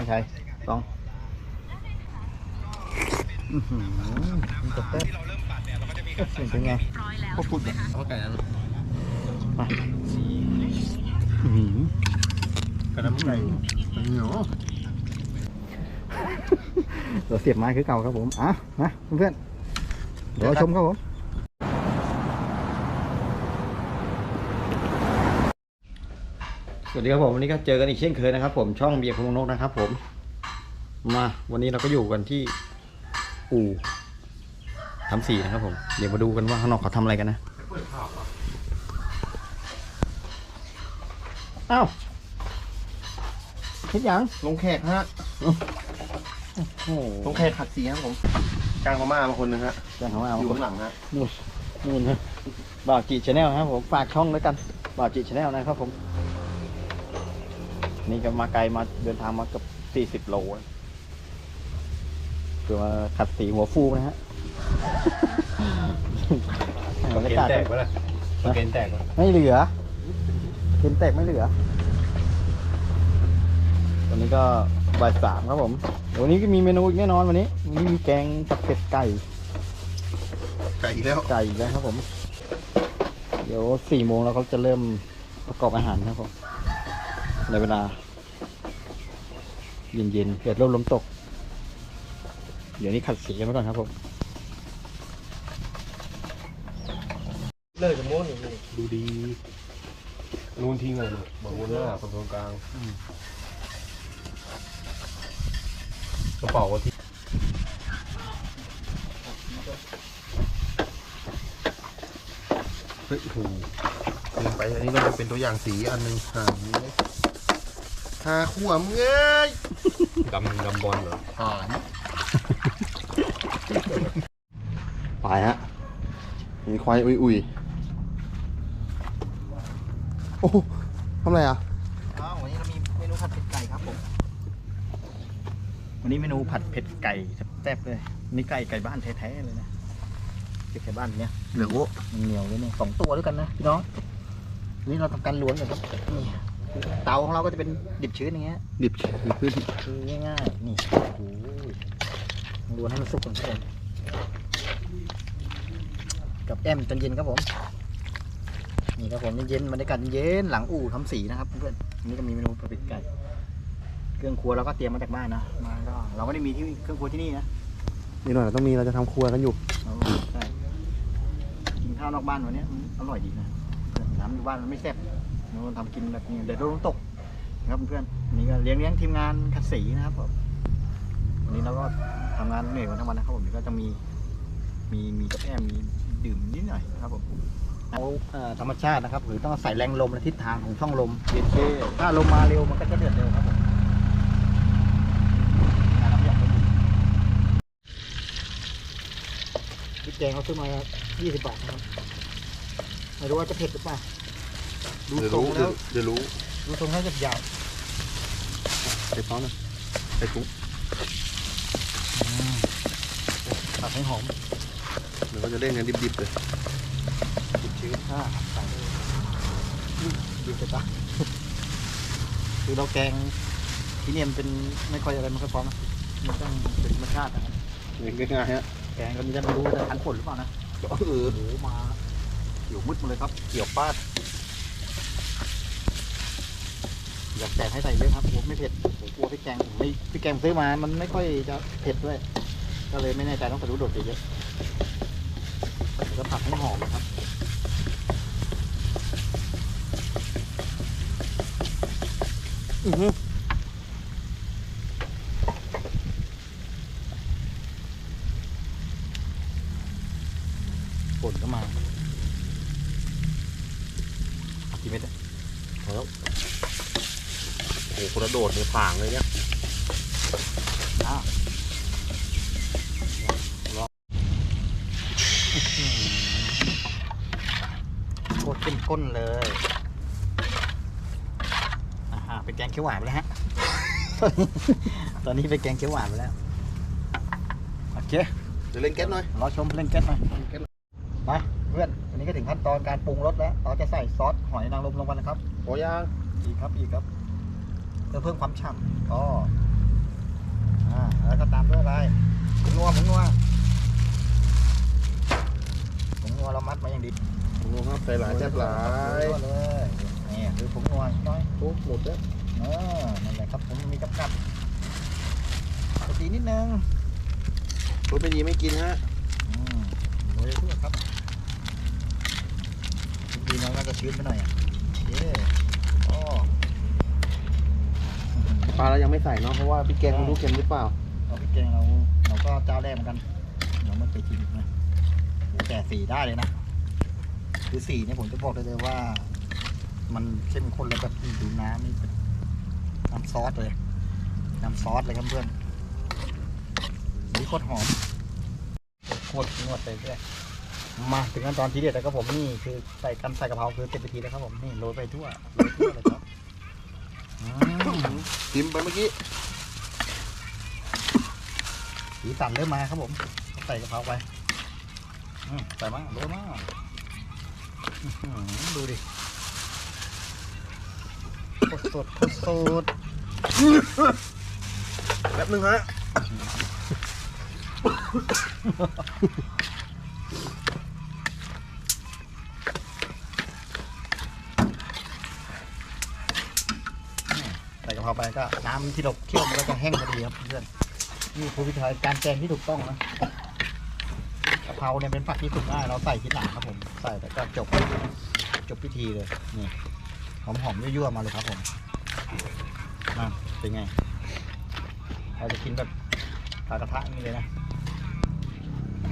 กันชัยสองอืมันจะเต้นเป็นไงพวกพูดแบบว่าไก่นั้นไปอื้อหือกับน้ำไก่เหนียวเราเสียบไม้คือเก่าครับผมอะมาเพื่อนเดี๋ยวชมครับผม สวัสดีครับผมวันนี้ก็เจอกันอีกเช่นเคยนะครับ ผมช่องเบียร์คุณนกนะครับ ผม มาวันนี้เราก็อยู่กันที่อู่ทำสีนะครับ ผม เดี๋ยวมาดูกันว่าข้างนอกเขาทำอะไรกันนะอ้าวเฮ็ดหยังลงแขกฮะโอ้โหลงแขกขัดสีครับผมกลางมาม่ามาคนหนึงฮะแจ้งเขามาเอาอยู่ข้างหลังฮะนู่นนู่นนะบ่าวจีชาแนลครับผมฝากช่องแล้วกันบ่าวจีชาแนลนะครับผม นี่ก็มาไกลมาเดินทางมาเกับสี่สิบ40โลนะคือมาขัดสีหัวฟูนะฮะบรรยากาศเกณฑ์แตกวะไม่เหลือเกณฑ์แตกไม่เหลือวันนี้ก็บ่ายสามครับผมเดี๋ยววันนี้ก็มีเมนูอีกแน่นอนวันนี้วันนี้มีแกงผัดเผ็ดไก่ ไก่อีกแล้วไก่อีกแล้วครับผม เดี๋ยวสี่โมงแล้วเขาจะเริ่มประกอบอาหารครับผม ในเวลา เย็นๆเกิดลมลมตก เดี๋ยวนี้ขัดสีกันไปก่อนครับผมเลิกจะม้วนอีกดูดีนูนทิ้งเลยบอกวนหน้าคนตรงกลางกระเป๋าว่าที่เฮ้ยโอ้โหลงไปอันนี้ต้องเป็นตัวอย่างสีอันหนึ่งหานี้เลย หาขวมเงยดำดำบอลเหรอหานไปฮะ มีควายอุยอุยโอ้โหทำไรอะอ้าววันนี้เรามีเมนูผัดเผ็ดไก่ครับผม วันนี้เมนูผัดเผ็ดไก่แซ่บๆเลย นี่ไก่ไก่บ้านแท้ๆเลยนะเก็บไก่บ้านเนี้ยเหลือโอ้มันเหนียวเลยเนี่ยสองตัวด้วยกันนะพี่น้องอันนี่เราทำการล้วนเลยครับนี่ เตาของเราก็จะเป็นดิบชื้นอย่างเงี้ยดิบขึ้นคือง่ายๆนี่โอ้โหล้วนให้มันสุกก่อนครับผมกับแอมจนเย็นครับผมนี่ครับผมเย็นๆบรรยากาศเย็นๆหลังอู่ทำสีนะครับเพื่อนๆอันนี้ก็มีเมนูผัดเผ็ดไก่เครื่องครัวเราก็เตรียมมาจากบ้านนะมาก็เราไม่ได้มีที่เครื่องครัวที่นี่นะนี่หน่อยเราต้องมีเราจะทำครัวกันอยู่เราใช่กินข้าวนอกบ้านวันเนี้ยมันอร่อยดีนะเพื่อนน้ำอยู่บ้านมันไม่แซ่บเรา ทำกินแบบนี้เดี๋ยวโดนตกนะครับเพื่อนๆวันนี้ก็เลี้ยงเลี้ยงทีมงานขัดสีนะครับผมวันนี้เราก็ทำงานเหนื่อยวันทั้งวันนะครับผมเดี๋ยวก็จะมีมีมีกาแฟมีดื่มนิดหน่อยนะครับผมเอาเอ่อธรรมชาตินะครับ หรือต้องอาศัยแรงลมและทิศทางของช่องลมเย็นเช่ถ้าลมมาเร็วมันก็จะเดือดเร็วครับผมอ่าเราอยากไปดูพริกแกงเขาซื้อมา 20 บาทนะครับ ไม่รู้ว่าจะเผ็ดหรือเปล่า ดูเดี๋ยวทรงรู้แล้วเดี๋ยวรู้ดูทรงแล้วจะยาวใส่ซอสหน่อยใส่กุ้งตัดให้หอมเดี๋ยวเราจะเล่นกันดิบๆเลยดิบชื้นอ่าใส่เลยอืมดูไปปะคือเราแกงที่เนี่ยมันเป็นไม่ค่อยอะไรไม่ค่อยพร้อมนะมันต้องเป็นธรรมชาตินะครับง่ายๆฮะแกงก็มีจะไม่รู้จะทันผลหรือเปล่านะเออโอ้โหมาเขียวมืดมาเลยครับเขียวป้าด อยากแตกให้ใส่เยอะครับผมไม่เผ็ดผมกลัวพริกแกงผมไม่พริกแกงซื้อมา มันไม่ค่อยจะเผ็ดด้วย ก็เลยไม่แน่ใจต้องใส่ลูกโดดเยอะแล้วผัดให้หอมนะครับอือหือ ฝนก็มาเอากี่เม็ดอะ พอแล้วโอ้โห กระโดดเลยผางเลยเนี่ยอ้าวโคตรเข้มข้นเลยอ่าฮะเป็นแกงเขียวหวานไปแล้วฮะ ตอนนี้เป็นแกงเขียวหวานไปแล้ว โอเค เดี๋ยวเล่นแก๊สหน่อยรอชมเล่นแก๊สหน่อยเล่นแก๊สหน่อยมาเพื่อนวันนี้ก็ถึงขั้นตอนการปรุงรสแล้ว เราจะใส่ซอสหอยนางรมลงไปนะครับพอย่างอีกครับอีกครับ เพื่อเพิ่มความฉ่ำก็อ่าแล้วก็ตามด้วยอะไรผงนัวผงนัวผงนัวเรามัดมาอย่างดีโอ้โหครับใส่หลายแซ่บหลายผงนัวเลยนี่คือผงนัวน้อยโอ้หมดแล้วเออนั่นแหละครับผมมีกับกับปกตินิดนึงรถเป็นยีไม่กินฮะอืมโรยทั่วครับดีน้องน่าจะชื้นไปหน่อยอะโอเคอ๋อ ป ลาเรายังไม่ใส่เนาะเพราะว่าพี่แกงไม่รู้เค็มหรือเปล่าเราพริกแกงเราเราก็เจ้าแรกเหมือนกันเราไม่เคยกินนะโอ้แต่สีได้เลยนะคือสีเนี่ยผมจะบอกได้เลยว่า มันเข้มข้นแล้วแบบดูน้ำนี่เป็นน้ำซอสเลยน้ำซอสเลยครับเพื่อนนี่โคตรหอมโคตรงวดไปเรื่อยมาถึงขั้นตอนทีเด็ดแล้วครับผมนี่คือใส่กันใส่กะเพราคือเต็มไปทีแล้วครับผมนี่โรยไปทั่วโรยทั่วเลยครับอืม ชิมไปเมื่อกี้สีสันเริ่มมาครับผมใส่กระเพราไปใส่มาโรยมาอื้อหือดูดิสดสดแป๊บนึงฮะ ส่กะเพราไปก็น้ำที่เราเคี่ยวมันก็จะแห้งพอดีครับเพื่อนนี่คือวิธีการแกงที่ถูกต้องนะกะเพราเนี่ยเป็นผักที่สุกง่ายเราใส่ทีหลังครับผม ใส่แต่ก็จบจบพิธีเลยนี่หอมๆยั่วๆมาเลยครับผมนั่นเป็นไง เราจะกินแบบกระทะนี้เลยนะ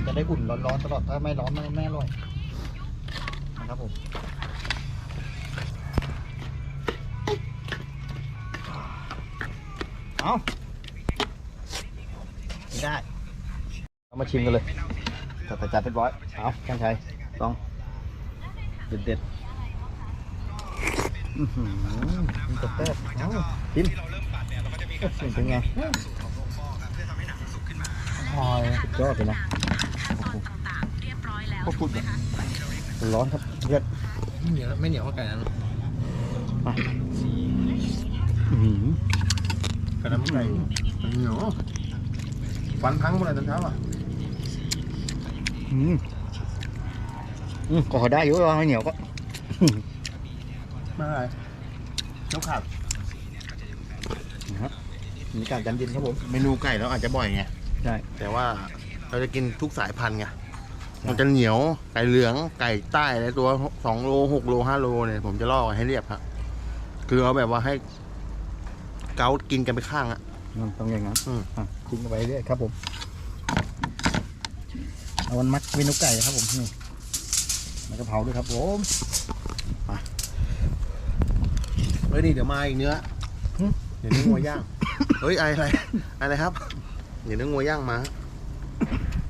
จะได้อุ่นร้อนๆตลอดถ้าไม่ร้อนไมันไม่อร่อยนะครับผม เอาไม่ได้ เอามาชิมกันเลยจัดไปจัดเรียบร้อย เอาแข้งชัยลอง เด็ดเด็ดๆอื้อหือมันจะแซ่บเอาชิมเอ๊ะเป็นไงหอยสุดยอดเลยนะโอ้โหโคตรพูดเลยร้อนครับเลือดเหนียวไม่เหนียวเท่าไก่นั้น มาอื้อหือไก่น้ำไก่เหนียวฟันพังหมดเลยตอนเช้าอะอืมอืมก็พอได้อยู่ว่าไม่เหนียวก็ไม่อะไรน้ำขาดมีการจันเย็นครับผมเมนูไก่เราอาจจะบ่อยไงใช่แต่ว่าเราจะกินทุกสายพันธุ์ไงมันจะเหนียวไก่เหลืองไก่ใต้อะไรตัวสองโลหกโลห้าโลเนี่ยผมจะล่อให้เรียบครับคือเอาแบบว่าให้ เกากินกันไปข้างอะมันต้องอย่างนั้นอืมอะทิ้งเอาไว้เรื่อยครับผม เอาวันมัดเมนูไก่ครับผมนี่แล้วก็เผาด้วยครับผมเฮ้ยนี่เดี๋ยวมาอีกเนื้อหึเดี๋ยวเนื้องัวย่าง เฮ้ยอะไรอะไรครับ เดี๋ยวเนื้องัวย่างมา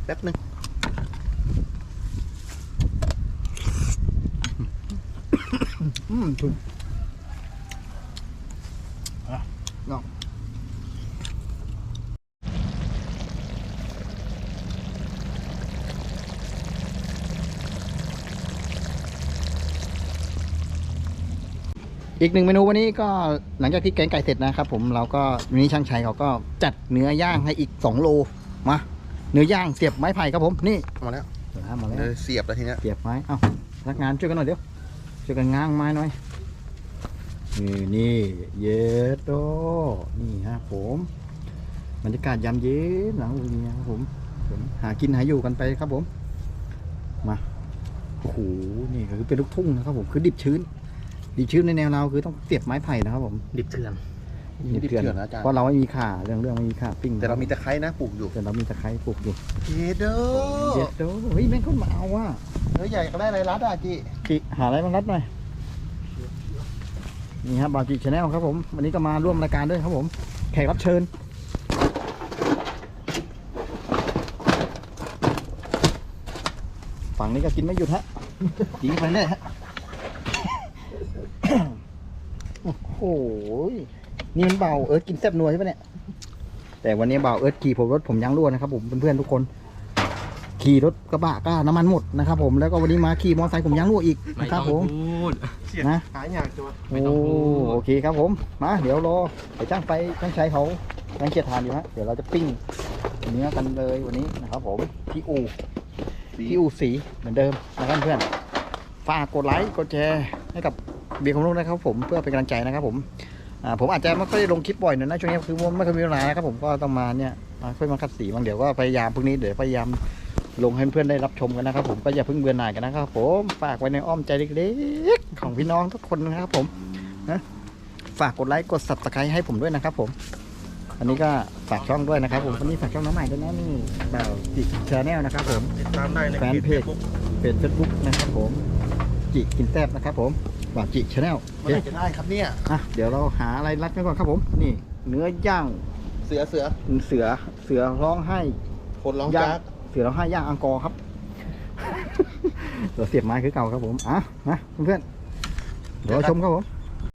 แป๊บนึงอืมถูกอะลอง อีกหนึ่งเมนูวันนี้ก็หลังจากที่แกงไก่เสร็จนะครับผมเราก็วันนี้ช่างชัยเขาก็จัดเนื้อย่างให้อีก 2 โลมาเนื้อย่างเสียบไม้ไผ่ครับผมนี่มาแล้วเดี๋ยวนะมาแล้วเดี๋ยวเสียบแล้วทีเนี้ยเสียบไม้เอ้าพนักงานช่วยกันหน่อยเดี๋ยวช่วยกันง้างไม้หน่อยนี่นี่เย็ดโตนี่ฮะผมบรรยากาศยามเย็นหลังลุงเนี่ยครับผมผมหากินหาอยู่กันไปครับผมมาโอ้โหนี่คือเป็นลูกทุ่งนะครับผมคือดิบชื้น ดิบชื้นในแนวเราคือต้องเสียบไม้ไผ่นะครับผมดิบเถื่อนดิบเถื่อนนะอาจารย์เพราะเราไม่มีข่าเรื่องเรื่องไม่มีข่าปิ้งแต่เรามีตะไคร้นะปลูกอยู่แต่เรามีตะไคร้ปลูกอยู่เยเดอเย็ดโตเฮ้ยแม่งเขามาเอาว่ะเฮ้ยใหญ่ก็ได้อะไรรัดอะจีจิหาอะไรมารัดหน่อยนี่ครับบาจิชาแนลครับผมวันนี้ก็มาร่วมรายการด้วยครับผม แขกรับเชิญฝั่งนี้ก็กินไม่หยุดฮะยิงไปเรื่อยฮะ โอ้โห นี่มันเบาเอิร์ธกินแซ่บนัวใช่ปะเนี่ย แต่วันนี้เบาเอิร์ธขี่ผมรถผมยางรั่วนะครับผมเพื่อนๆทุกคน ขี่รถกระบะก็น้ำมันหมดนะครับผม แล้วก็วันนี้มาขี่มอเตอร์ไซค์ผมยางรั่วอีกนะครับผมดนะ หายอยากตัวโอ้โอเคครับผมมาเดี๋ยวรอไอ้ช่างไฟช่างชัยเขายังเกียดทานอยู่ฮะเดี๋ยวเราจะปิ้งเนื้อกันเลยวันนี้นะครับผมที่อูที่อูสีเหมือนเดิมนะครับเพื่อนฝากกดไลค์กดแชร์ให้กับ เบียร์ของลูกนะครับผมเพื่อเป็นกำลังใจนะครับผมอ่าผมอาจจะไม่ค่อยได้ลงคลิปบ่อยหน่อยนะช่วงนี้คือผมไม่ค่อยมีเวลานะครับผมก็ต้องมาเนี่ยมาค่อยมาคัดสีบางเดี๋ยวก็พยายามพรุ่งนี้เดี๋ยวพยายามลงให้เพื่อนได้รับชมกันนะครับ ผมก็อย่าเพิ่งเบื่อหน่ายกันนะครับผมฝากไว้ในอ้อมใจเล็กๆ ของพี่น้องทุกคนนะครับผมนะฝากกดไลค์กด subscribe ให้ผมด้วยนะครับ ผมอันนี้ก็ฝากช่องด้วยนะครับ ผมวันนี้ฝากช่องน้องใหม่ด้วยนะนี่บ่าวจิชาแนลนะครับ ผมติดตามได้ในแฟนเพจเป็นเฟซบุ๊กนะครับ ผมจิกินแซบนะครับ ผม บ่าวจิชาแนลเมื่อไหร่จะได้ครับเนี่ย อะเดี๋ยวเราหาอะไรรัดกันก่อนครับผม นี่ เนื้อย่างเสือเสือเสือเสือร้องไห้คนร้องย่างจักเสือร้องไห้ย่างอังกอร์ครับเดี๋ยวเสียบไม้คือเก่าครับผมอะนะเพื่อนๆเดี๋ยวชมครับผม